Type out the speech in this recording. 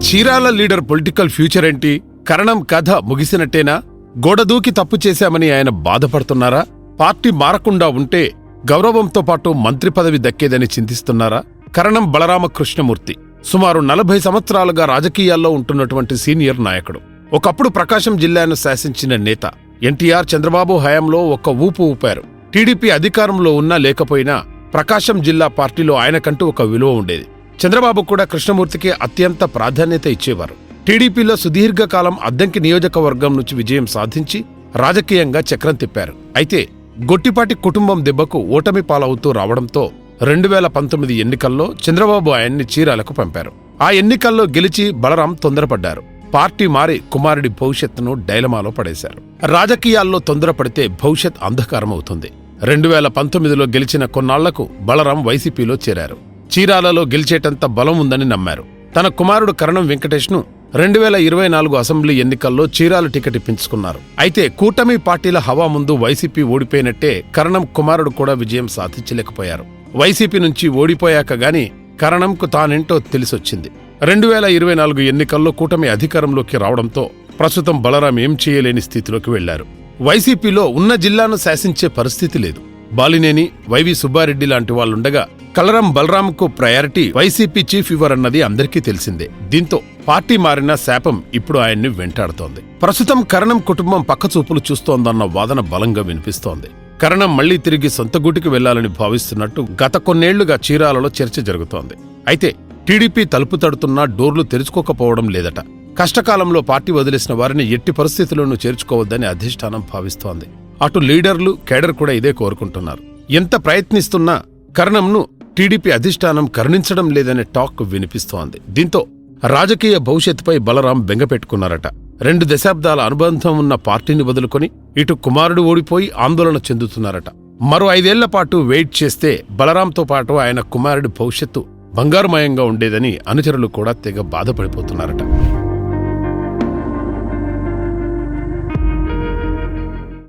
Chirala leader political future ఏంటి? కరణం కథ ముగిసినట్టేనా? గోడదూకి తప్పు చేశామని ఆయన బాధపడుతున్నారా? పార్టీ మారకుండా ఉంటే గౌరవంతో పాటు మంత్రి పదవి దక్కేదని చింతిస్తున్నారా? కరణం బలరామకృష్ణమూర్తి సుమారు నలభై సంవత్సరాలుగా రాజకీయాల్లో ఉంటున్నటువంటి సీనియర్ నాయకుడు. ఒకప్పుడు ప్రకాశం జిల్లాను శాసించిన నేత. ఎన్టీఆర్ చంద్రబాబు హయాంలో ఒక్క ఊపు ఊపారు. టీడీపీ అధికారంలో ఉన్నా లేకపోయినా ప్రకాశం జిల్లా పార్టీలో ఆయనకంటూ ఒక విలువ ఉండేది. చంద్రబాబు కూడా కృష్ణమూర్తికి అత్యంత ప్రాధాన్యత ఇచ్చేవారు. టీడీపీలో సుదీర్ఘకాలం అద్దంకి నియోజకవర్గం నుంచి విజయం సాధించి రాజకీయంగా చక్రం తిప్పారు. అయితే గొట్టిపాటి కుటుంబం దెబ్బకు ఓటమి పాలవుతూ రావడంతో రెండు వేల పంతొమ్మిది ఎన్నికల్లో చంద్రబాబు ఆయన్ని చీరాలకు పంపారు. ఆ ఎన్నికల్లో గెలిచి బలరాం తొందరపడ్డారు. పార్టీ మారి కుమారుడి భవిష్యత్తును డైలమాలో పడేశారు. రాజకీయాల్లో తొందరపడితే భవిష్యత్ అంధకారమవుతుంది. రెండు వేల పంతొమ్మిదిలో గెలిచిన కొన్నాళ్ళకు బలరాం వైసీపీలో చేరారు. చీరాలలో గెలిచేటంత బలం ఉందని నమ్మారు. తన కుమారుడు కరణం వెంకటేష్ను రెండు వేల ఇరవై నాలుగు అసెంబ్లీ ఎన్నికల్లో చీరాల టికెట్ ఇప్పించుకున్నారు. అయితే కూటమి పార్టీల హవా ముందు వైసీపీ ఓడిపోయినట్టే కరణం కుమారుడు కూడా విజయం సాధించలేకపోయారు. వైసీపీ నుంచి ఓడిపోయాక గాని కరణంకు తానేంటో తెలిసొచ్చింది. రెండు వేల ఇరవై నాలుగు ఎన్నికల్లో కూటమి అధికారంలోకి రావడంతో ప్రస్తుతం బలరాం ఏం చేయలేని స్థితిలోకి వెళ్ళారు. వైసీపీలో ఉన్న జిల్లాను శాసించే పరిస్థితి లేదు. బాలినేని వైవి సుబ్బారెడ్డి లాంటి వాళ్ళుండగా కలరం బలరాంకు ప్రయారిటీ వైసీపీ చీఫ్ ఇవ్వరన్నది అందరికీ తెలిసిందే. దీంతో పార్టీ మారిన శాపం ఇప్పుడు ఆయన్ని వెంటాడుతోంది. ప్రస్తుతం కరణం కుటుంబం పక్కచూపులు చూస్తోందన్న వాదన బలంగా వినిపిస్తోంది. కరణం మళ్ళీ తిరిగి సొంత గూటికి వెళ్ళాలని భావిస్తున్నట్టు గత కొన్నేళ్ళుగా చీరాలలో చర్చ జరుగుతోంది. అయితే టీడీపీ తలుపు తడుతున్నా డోర్లు తెరుచుకోకపోవడం లేదట. కష్టకాలంలో పార్టీ వదిలేసిన వారిని ఎట్టి పరిస్థితుల్లోనూ చేర్చుకోవద్దని అధిష్టానం భావిస్తోంది. అటు లీడర్లు కేడర్ కూడా ఇదే కోరుకుంటున్నారు. ఎంత ప్రయత్నిస్తున్నా కరణంను టీడీపీ అధిష్టానం కరుణించడం లేదనే టాక్ వినిపిస్తోంది. దీంతో రాజకీయ భవిష్యత్తుపై బలరాం బెంగపెట్టుకున్నారట రెండు దశాబ్దాల అనుబంధం ఉన్న పార్టీని వదులుకొని ఇటు కుమారుడు ఓడిపోయి ఆందోళన చెందుతున్నారట. మరో ఐదేళ్ళ పాటు వెయిట్ చేస్తే బలరాంతో పాటు ఆయన కుమారుడి భవిష్యత్తు బంగారుమయంగా ఉండేదని అనుచరులు కూడా తెగ బాధపడిపోతున్నారట.